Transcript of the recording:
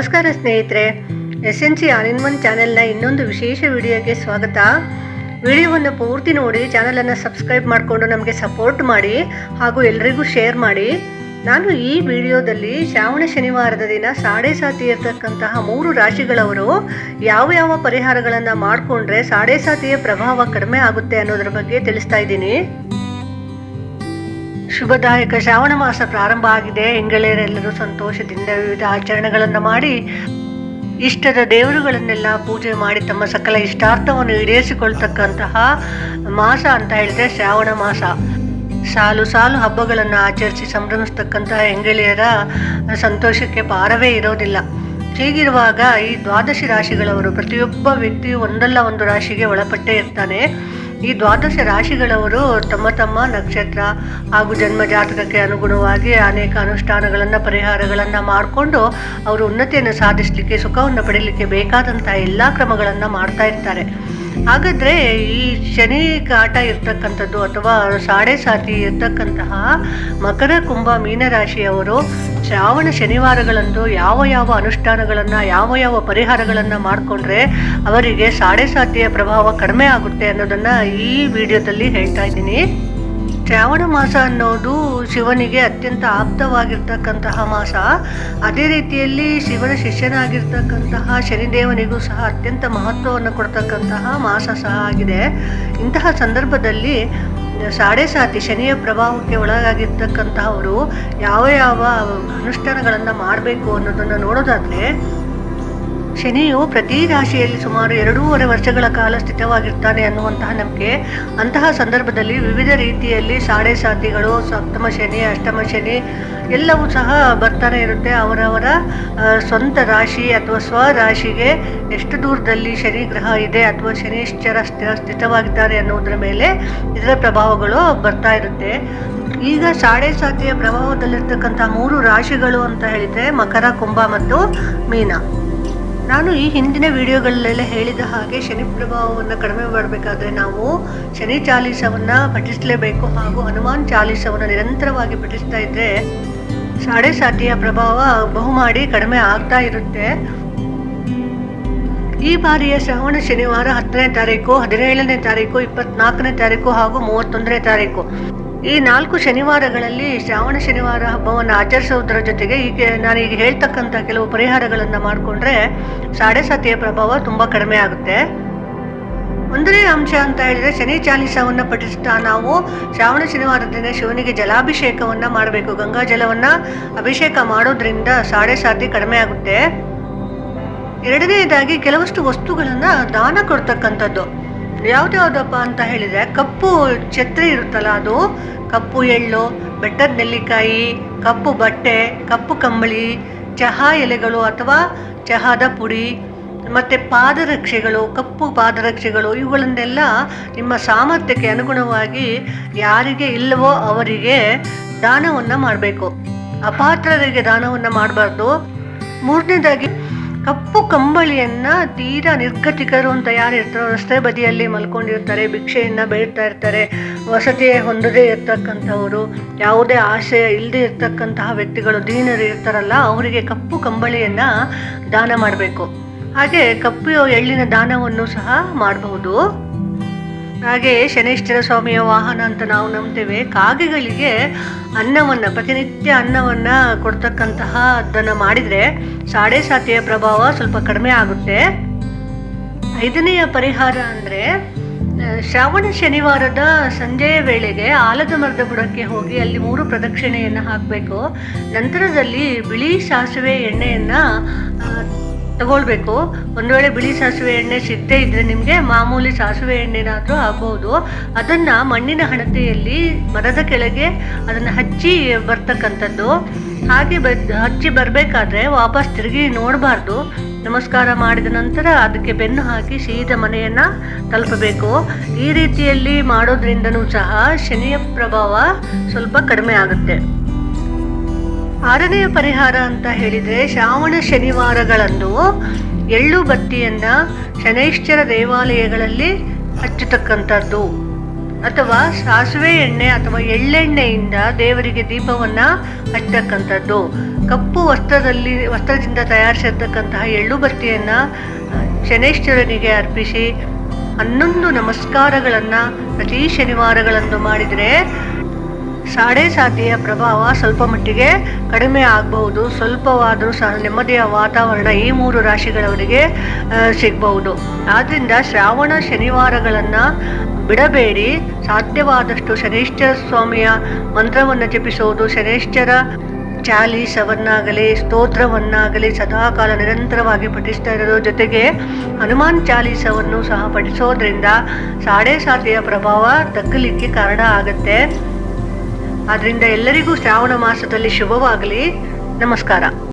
ನಮಸ್ಕಾರ ಸ್ನೇಹಿತರೆ S N C all in one ಚಾನೆಲ್ನ ಇನ್ನೊಂದು ವಿಶೇಷ ವಿಡಿಯೋಗೆ ಸ್ವಾಗತ. ವಿಡಿಯೋವನ್ನು ಪೂರ್ತಿ ನೋಡಿ, ಚಾನಲನ್ನು ಸಬ್ಸ್ಕ್ರೈಬ್ ಮಾಡಿಕೊಂಡು ನಮಗೆ ಸಪೋರ್ಟ್ ಮಾಡಿ ಹಾಗೂ ಎಲ್ರಿಗೂ ಶೇರ್ ಮಾಡಿ. ನಾನು ಈ ವಿಡಿಯೋದಲ್ಲಿ ಶ್ರಾವಣ ಶನಿವಾರದ ದಿನ ಸಾಡೆ ಸಾತಿ ಇರತಕ್ಕಂತಹ ಮೂರು ರಾಶಿಗಳವರು ಯಾವ ಯಾವ ಪರಿಹಾರಗಳನ್ನು ಮಾಡಿಕೊಂಡ್ರೆ ಸಾಡೆ ಸಾತಿಯ ಪ್ರಭಾವ ಕಡಿಮೆ ಆಗುತ್ತೆ ಅನ್ನೋದ್ರ ಬಗ್ಗೆ ತಿಳಿಸ್ತಾ ಇದ್ದೀನಿ. ಶುಭದಾಯಕ ಶ್ರಾವಣ ಮಾಸ ಪ್ರಾರಂಭ ಆಗಿದೆ. ಹೆಂಗಳೆಯರೆಲ್ಲರೂ ಸಂತೋಷದಿಂದ ವಿವಿಧ ಆಚರಣೆಗಳನ್ನು ಮಾಡಿ ಇಷ್ಟದ ದೇವರುಗಳನ್ನೆಲ್ಲ ಪೂಜೆ ಮಾಡಿ ತಮ್ಮ ಸಕಲ ಇಷ್ಟಾರ್ಥವನ್ನು ಈಡೇರಿಸಿಕೊಳ್ತಕ್ಕಂತಹ ಮಾಸ ಅಂತ ಹೇಳಿದ್ರೆ ಶ್ರಾವಣ ಮಾಸ. ಸಾಲು ಸಾಲು ಹಬ್ಬಗಳನ್ನು ಆಚರಿಸಿ ಸಂಭ್ರಮಿಸ್ತಕ್ಕಂತಹ ಹೆಂಗಳೆಯರ ಸಂತೋಷಕ್ಕೆ ಪಾರವೇ ಇರೋದಿಲ್ಲ. ಹೀಗಿರುವಾಗ ಈ ದ್ವಾದಶಿ ರಾಶಿಗಳವರು ಪ್ರತಿಯೊಬ್ಬ ವ್ಯಕ್ತಿಯು ಒಂದಲ್ಲ ಒಂದು ರಾಶಿಗೆ ಒಳಪಟ್ಟೇ ಇರ್ತಾನೆ. ಈ ದ್ವಾದಶ ರಾಶಿಗಳವರು ತಮ್ಮ ತಮ್ಮ ನಕ್ಷತ್ರ ಹಾಗೂ ಜನ್ಮ ಜಾತಕಕ್ಕೆ ಅನುಗುಣವಾಗಿ ಅನೇಕ ಅನುಷ್ಠಾನಗಳನ್ನು, ಪರಿಹಾರಗಳನ್ನು ಮಾಡಿಕೊಂಡು ಅವರು ಉನ್ನತಿಯನ್ನು ಸಾಧಿಸಲಿಕ್ಕೆ, ಸುಖವನ್ನು ಪಡೀಲಿಕ್ಕೆ ಬೇಕಾದಂಥ ಎಲ್ಲ ಕ್ರಮಗಳನ್ನು ಮಾಡ್ತಾ ಇರ್ತಾರೆ. ಹಾಗಾದರೆ ಈ ಶನಿ ಕಾಟ ಇರ್ತಕ್ಕಂಥದ್ದು ಅಥವಾ ಸಾಡೆ ಸಾತಿ ಇರ್ತಕ್ಕಂತಹ ಮಕರ, ಕುಂಭ, ಮೀನರಾಶಿಯವರು ಶ್ರಾವಣ ಶನಿವಾರಗಳಂದು ಯಾವ ಯಾವ ಅನುಷ್ಠಾನಗಳನ್ನು, ಯಾವ ಯಾವ ಪರಿಹಾರಗಳನ್ನು ಮಾಡಿಕೊಂಡ್ರೆ ಅವರಿಗೆ ಸಾಡೆ ಸಾತಿಯ ಪ್ರಭಾವ ಕಡಿಮೆ ಆಗುತ್ತೆ ಅನ್ನೋದನ್ನು ಈ ವಿಡಿಯೋದಲ್ಲಿ ಹೇಳ್ತಾ ಇದ್ದೀನಿ. ಶ್ರಾವಣ ಮಾಸ ಅನ್ನೋದು ಶಿವನಿಗೆ ಅತ್ಯಂತ ಆಪ್ತವಾಗಿರ್ತಕ್ಕಂತಹ ಮಾಸ. ಅದೇ ರೀತಿಯಲ್ಲಿ ಶಿವನ ಶಿಷ್ಯನಾಗಿರ್ತಕ್ಕಂತಹ ಶನಿದೇವನಿಗೂ ಸಹ ಅತ್ಯಂತ ಮಹತ್ವವನ್ನು ಕೊಡ್ತಕ್ಕಂತಹ ಮಾಸ ಸಹ ಆಗಿದೆ. ಇಂತಹ ಸಂದರ್ಭದಲ್ಲಿ ಸಾಡೆ ಸಾತಿ ಶನಿಯ ಪ್ರಭಾವಕ್ಕೆ ಒಳಗಾಗಿರ್ತಕ್ಕಂತಹವರು ಯಾವ ಯಾವ ಅನುಷ್ಠಾನಗಳನ್ನು ಮಾಡಬೇಕು ಅನ್ನೋದನ್ನು ನೋಡೋದಾದರೆ ಶನಿಯು ಪ್ರತಿ ರಾಶಿಯಲ್ಲಿ ಸುಮಾರು ಎರಡೂವರೆ ವರ್ಷಗಳ ಕಾಲ ಸ್ಥಿತವಾಗಿರ್ತಾನೆ ಅನ್ನುವಂತಹ ನಂಬಿಕೆ. ಅಂತಹ ಸಂದರ್ಭದಲ್ಲಿ ವಿವಿಧ ರೀತಿಯಲ್ಲಿ ಸಾಡೆ ಸಾತಿಗಳು ಸಪ್ತಮ ಶನಿ, ಅಷ್ಟಮ ಶನಿ ಎಲ್ಲವೂ ಸಹ ಬರ್ತಾನೆ ಇರುತ್ತೆ. ಅವರವರ ಸ್ವಂತ ರಾಶಿ ಅಥವಾ ಸ್ವರಾಶಿಗೆ ಎಷ್ಟು ದೂರದಲ್ಲಿ ಶನಿ ಗ್ರಹ ಇದೆ ಅಥವಾ ಶನಿಶ್ಚರ ಸ್ಥಿರ ಸ್ಥಿತವಾಗಿದ್ದಾರೆ ಅನ್ನೋದ್ರ ಮೇಲೆ ಇದರ ಪ್ರಭಾವಗಳು ಬರ್ತಾ ಇರುತ್ತೆ. ಈಗ ಸಾಡೆ ಸಾತಿಯ ಪ್ರಭಾವದಲ್ಲಿರ್ತಕ್ಕಂಥ ಮೂರು ರಾಶಿಗಳು ಅಂತ ಹೇಳಿದರೆ ಮಕರ, ಕುಂಭ ಮತ್ತು ಮೀನ. ನಾನು ಈ ಹಿಂದಿನ ವಿಡಿಯೋಗಳಲ್ಲೆಲ್ಲ ಹೇಳಿದ ಹಾಗೆ ಶನಿ ಪ್ರಭಾವವನ್ನು ಕಡಿಮೆ ಮಾಡಬೇಕಾದ್ರೆ ನಾವು ಶನಿ ಚಾಲೀಸವನ್ನು ಪಠಿಸಲೇಬೇಕು ಹಾಗೂ ಹನುಮಾನ್ ಚಾಲೀಸವನ್ನು ನಿರಂತರವಾಗಿ ಪಠಿಸ್ತಾ ಇದ್ದರೆ ಸಾಡೆ ಸಾತಿಯ ಪ್ರಭಾವ ಬಹುಮಾಡಿ ಕಡಿಮೆ ಆಗ್ತಾ ಇರುತ್ತೆ. ಈ ಬಾರಿಯ ಶ್ರಾವಣ ಶನಿವಾರ ಹತ್ತನೇ ತಾರೀಕು, ಹದಿನೇಳನೇ ತಾರೀಕು, ಇಪ್ಪತ್ನಾಲ್ಕನೇ ತಾರೀಕು ಹಾಗೂ ಮೂವತ್ತೊಂದನೇ ತಾರೀಕು. ಈ ನಾಲ್ಕು ಶನಿವಾರಗಳಲ್ಲಿ ಶ್ರಾವಣ ಶನಿವಾರ ಹಬ್ಬವನ್ನು ಆಚರಿಸೋದ್ರ ಜೊತೆಗೆ ಈಗ ನಾನು ಈಗ ಹೇಳ್ತಕ್ಕಂಥ ಕೆಲವು ಪರಿಹಾರಗಳನ್ನು ಮಾಡಿಕೊಂಡ್ರೆ ಸಾಡೆ ಸತಿಯ ಪ್ರಭಾವ ತುಂಬ ಕಡಿಮೆ ಆಗುತ್ತೆ. ಒಂದನೇ ಅಂಶ ಅಂತ ಹೇಳಿದರೆ ಶನಿ ಚಾಲಿಸವನ್ನು ಪಠಿಸ್ತಾ ನಾವು ಶ್ರಾವಣ ಶನಿವಾರದ ದಿನ ಶಿವನಿಗೆ ಜಲಾಭಿಷೇಕವನ್ನು ಮಾಡಬೇಕು. ಗಂಗಾ ಜಲವನ್ನು ಅಭಿಷೇಕ ಮಾಡೋದ್ರಿಂದ ಸಾಡೆ ಸಾತಿ ಕಡಿಮೆ ಆಗುತ್ತೆ. ಎರಡನೇದಾಗಿ ಕೆಲವಷ್ಟು ವಸ್ತುಗಳನ್ನು ದಾನ ಕೊಡ್ತಕ್ಕಂಥದ್ದು. ಯಾವ್ದ್ಯಾವ್ದಪ್ಪ ಅಂತ ಹೇಳಿದ್ರೆ ಕಪ್ಪು ಛತ್ರಿ ಇರುತ್ತಲ್ಲ ಅದು? ಕಪ್ಪು ಎಳ್ಳು, ಬೆಟ್ಟದ ನೆಲ್ಲಿಕಾಯಿ, ಕಪ್ಪು ಬಟ್ಟೆ, ಕಪ್ಪು ಕಂಬಳಿ, ಚಹಾ ಎಲೆಗಳು ಅಥವಾ ಚಹಾದ ಪುಡಿ, ಮತ್ತು ಪಾದರಕ್ಷೆಗಳು, ಕಪ್ಪು ಪಾದರಕ್ಷೆಗಳು, ಇವುಗಳನ್ನೆಲ್ಲ ನಿಮ್ಮ ಸಾಮರ್ಥ್ಯಕ್ಕೆ ಅನುಗುಣವಾಗಿ ಯಾರಿಗೆ ಇಲ್ಲವೋ ಅವರಿಗೆ ದಾನವನ್ನು ಮಾಡಬೇಕು. ಅಪಾತ್ರರಿಗೆ ದಾನವನ್ನು ಮಾಡಬಾರ್ದು. ಮೂರನೇದಾಗಿ ಕಪ್ಪು ಕಂಬಳಿಯನ್ನ ತೀರಾ ನಿರ್ಗತಿಕರು ಅಂತ ಯಾರು ಇರ್ತಾರೋ ರಸ್ತೆ ಬದಿಯಲ್ಲಿ ಮಲ್ಕೊಂಡಿರ್ತಾರೆ, ಭಿಕ್ಷೆಯನ್ನ ಬೇಡ್ತಾ ಇರ್ತಾರೆ, ವಸತಿ ಹೊಂದದೇ ಇರ್ತಕ್ಕಂಥವರು, ಯಾವುದೇ ಆಶಯ ಇಲ್ಲದೆ ಇರ್ತಕ್ಕಂತಹ ವ್ಯಕ್ತಿಗಳು, ದೀನರು ಇರ್ತಾರಲ್ಲ, ಅವರಿಗೆ ಕಪ್ಪು ಕಂಬಳಿಯನ್ನ ದಾನ ಮಾಡಬೇಕು. ಹಾಗೆ ಕಪ್ಪು ಎಳ್ಳಿನ ದಾನವನ್ನು ಸಹ ಮಾಡಬಹುದು. ಹಾಗೆ ಶನೇಶ್ವರ ಸ್ವಾಮಿಯ ವಾಹನ ಅಂತ ನಾವು ನಂಬ್ತೇವೆ. ಕಾಗೆಗಳಿಗೆ ಅನ್ನವನ್ನು, ಪ್ರತಿನಿತ್ಯ ಅನ್ನವನ್ನು ಕೊಡ್ತಕ್ಕಂತಹ ಅದನ್ನು ಮಾಡಿದರೆ ಸಾಡೆ ಸಾತಿಯ ಪ್ರಭಾವ ಸ್ವಲ್ಪ ಕಡಿಮೆ ಆಗುತ್ತೆ. ಐದನೆಯ ಪರಿಹಾರ ಅಂದರೆ ಶ್ರಾವಣ ಶನಿವಾರದ ಸಂಜೆಯ ವೇಳೆಗೆ ಆಲದ ಮರದ ಬುಡಕ್ಕೆ ಹೋಗಿ ಅಲ್ಲಿ ಮೂರು ಪ್ರದಕ್ಷಿಣೆಯನ್ನು ಹಾಕಬೇಕು. ನಂತರದಲ್ಲಿ ಬಿಳಿ ಸಾಸಿವೆ ಎಣ್ಣೆಯನ್ನು ತಗೊಳ್ಬೇಕು. ಒಂದು ವೇಳೆ ಬಿಳಿ ಸಾಸಿವೆ ಎಣ್ಣೆ ಸಿಗದೇ ಇದ್ರೆ ನಿಮಗೆ ಮಾಮೂಲಿ ಸಾಸಿವೆ ಎಣ್ಣೆನಾದರೂ ಆಗ್ಬೋದು. ಅದನ್ನು ಮಣ್ಣಿನ ಹಣತೆಯಲ್ಲಿ ಮರದ ಕೆಳಗೆ ಅದನ್ನು ಹಚ್ಚಿ ಬರ್ತಕ್ಕಂಥದ್ದು. ಹಾಗೆ ಬ, ಹಚ್ಚಿ ಬರಬೇಕಾದ್ರೆ ವಾಪಸ್ ತಿರುಗಿ ನೋಡಬಾರ್ದು. ನಮಸ್ಕಾರ ಮಾಡಿದ ನಂತರ ಅದಕ್ಕೆ ಬೆನ್ನು ಹಾಕಿ ಸೀದ ಮನೆಯನ್ನು ತಲುಪಬೇಕು. ಈ ರೀತಿಯಲ್ಲಿ ಮಾಡೋದ್ರಿಂದನೂ ಸಹ ಶನಿಯ ಪ್ರಭಾವ ಸ್ವಲ್ಪ ಕಡಿಮೆ ಆಗುತ್ತೆ. ಆರನೆಯ ಪರಿಹಾರ ಅಂತ ಹೇಳಿದರೆ ಶ್ರಾವಣ ಶನಿವಾರಗಳಂದು ಎಳ್ಳು ಬತ್ತಿಯನ್ನು ಶನೈಶ್ಚರ ದೇವಾಲಯಗಳಲ್ಲಿ ಹಚ್ಚತಕ್ಕಂಥದ್ದು. ಅಥವಾ ಸಾಸಿವೆ ಎಣ್ಣೆ ಅಥವಾ ಎಳ್ಳೆಣ್ಣೆಯಿಂದ ದೇವರಿಗೆ ದೀಪವನ್ನ ಹಚ್ಚತಕ್ಕಂಥದ್ದು. ಕಪ್ಪು ವಸ್ತ್ರದಲ್ಲಿ, ವಸ್ತ್ರದಿಂದ ತಯಾರಿಸಿರ್ತಕ್ಕಂತಹ ಎಳ್ಳು ಬತ್ತಿಯನ್ನ ಶನೈಶ್ಚರನಿಗೆ ಅರ್ಪಿಸಿ ಹನ್ನೊಂದು ನಮಸ್ಕಾರಗಳನ್ನು ಪ್ರತಿ ಶನಿವಾರಗಳನ್ನು ಮಾಡಿದರೆ ಸಾಡೆ ಸಾತಿಯ ಪ್ರಭಾವ ಸ್ವಲ್ಪ ಮಟ್ಟಿಗೆ ಕಡಿಮೆ ಆಗಬಹುದು. ಸ್ವಲ್ಪವಾದರೂ ಸಹ ನೆಮ್ಮದಿಯ ವಾತಾವರಣ ಈ ಮೂರು ರಾಶಿಗಳವರಿಗೆ ಸಿಗಬಹುದು. ಆದ್ದರಿಂದ ಶ್ರಾವಣ ಶನಿವಾರಗಳನ್ನು ಬಿಡಬೇಡಿ. ಸಾಧ್ಯವಾದಷ್ಟು ಶನೈಶ್ಚರ ಸ್ವಾಮಿಯ ಮಂತ್ರವನ್ನು ಜಪಿಸುವುದು ಶನೈಶ್ಚರ ಚಾಲೀಸವನ್ನಾಗಲಿ ಸ್ತೋತ್ರವನ್ನಾಗಲಿ ಸದಾಕಾಲ ನಿರಂತರವಾಗಿ ಪಠಿಸ್ತಾ ಇರೋದ್ರ ಜೊತೆಗೆ ಹನುಮಾನ್ ಚಾಲೀಸವನ್ನು ಸಹ ಪಠಿಸೋದ್ರಿಂದ ಸಾಡೆ ಸಾತಿಯ ಪ್ರಭಾವ ತಗ್ಗಲಿಕ್ಕೆ ಕಾರಣ ಆಗುತ್ತೆ. ಆದ್ರಿಂದ ಎಲ್ಲರಿಗೂ ಶ್ರಾವಣ ಮಾಸದಲ್ಲಿ ಶುಭವಾಗಲಿ. ನಮಸ್ಕಾರ.